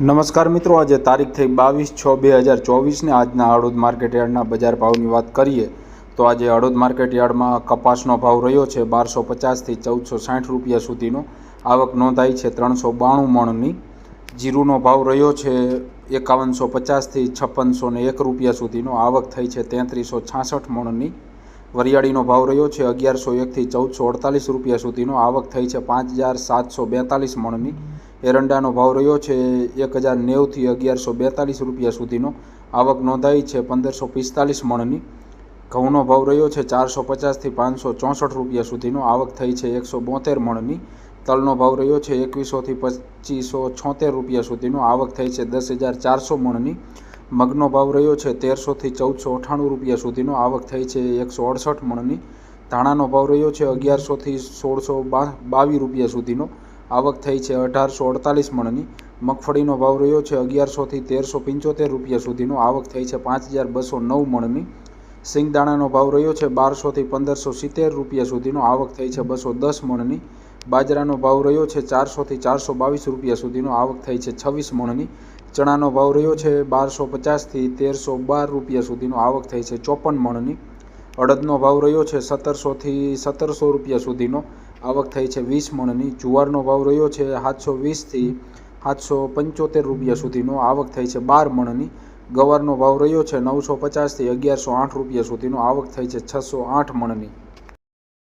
નમસ્કાર મિત્રો, આજે તારીખ થઈ બાવીસ છ બે હજાર ચોવીસને આજના હળવદ માર્કેટ યાર્ડના બજાર ભાવની વાત કરીએ, તો આજે હળવદ માર્કેટ યાર્ડમાં કપાસનો ભાવ રહ્યો છે બારસો પચાસથી ચૌદસો સાઠ રૂપિયા સુધીનો. આવક નોંધાઈ છે ત્રણસો બાણું મણની. જીરુનો ભાવ રહ્યો છે એકાવનસો પચાસથી છપ્પનસો ને એક રૂપિયા સુધીનો. આવક થઈ છે તેત્રીસો છાસઠ મણની. વરિયાળીનો ભાવ રહ્યો છે અગિયારસો એકથી ચૌદસો અડતાલીસ રૂપિયા સુધીનો. આવક થઈ છે પાંચ હજાર સાતસો બેતાલીસ મણની. એરંડાનો ભાવ રહ્યો છે એક હજાર નેવુંથી અગિયારસો બેતાલીસ રૂપિયા સુધીનો. આવક નોંધાઈ છે પંદરસો પિસ્તાલીસ મણની. ઘઉંનો ભાવ રહ્યો છે ચારસો પચાસથી પાંચસો ચોસઠ રૂપિયા સુધીનો. આવક થઈ છે એકસો બોતેર મણની. તલનો ભાવ રહ્યો છે એકવીસોથી પચીસો છોતેર રૂપિયા સુધીનો. આવક થઈ છે દસ હજાર ચારસો મણની. મગનો ભાવ રહ્યો છે તેરસોથી ચૌદસો અઠ્ઠાણું રૂપિયા સુધીનો. આવક થઈ છે એકસો અડસઠ મણની. ધાણાનો ભાવ રહ્યો છે અગિયારસોથી સોળસો બા, બાવીસ રૂપિયા સુધીનો. આવક થઈ છે. અઢારસો અડતાલીસ મણની મગફળીનો ભાવ રહ્યો છે. અગિયારસોથી તેરસો પંચોતેર રૂપિયા સુધીનો આવક થઈ છે. પાંચ હજાર બસો નવ મણની સિંગદાણાનો ભાવ રહ્યો છે. બારસોથી પંદરસો સિત્તેર રૂપિયા સુધીનો આવક થઈ છે. બસો દસ મણની બાજરાનો ભાવ રહ્યો છે. ચારસોથી ચારસો બાવીસ રૂપિયા સુધીનો આવક થઈ છે. છવ્વીસ મણની ચણાનો ભાવ રહ્યો છે. બારસો પચાસથી તેરસો બાર રૂપિયા સુધીનો આવક થઈ છે. ચોપન મણની અડદનો ભાવ રહ્યો છે સત્તરસોથી સત્તરસો રૂપિયા સુધીનો. આવક થઈ છે વીસ મણની. જુવારનો ભાવ રહ્યો છે સાતસો વીસથી સાતસો પંચોતેર રૂપિયા સુધીનો. આવક થઈ છે બાર મણની. ગવારનો ભાવ રહ્યો છે નવસો પચાસથી અગિયારસો આઠ રૂપિયા સુધીનો. આવક થઈ છે છસો આઠ મણની.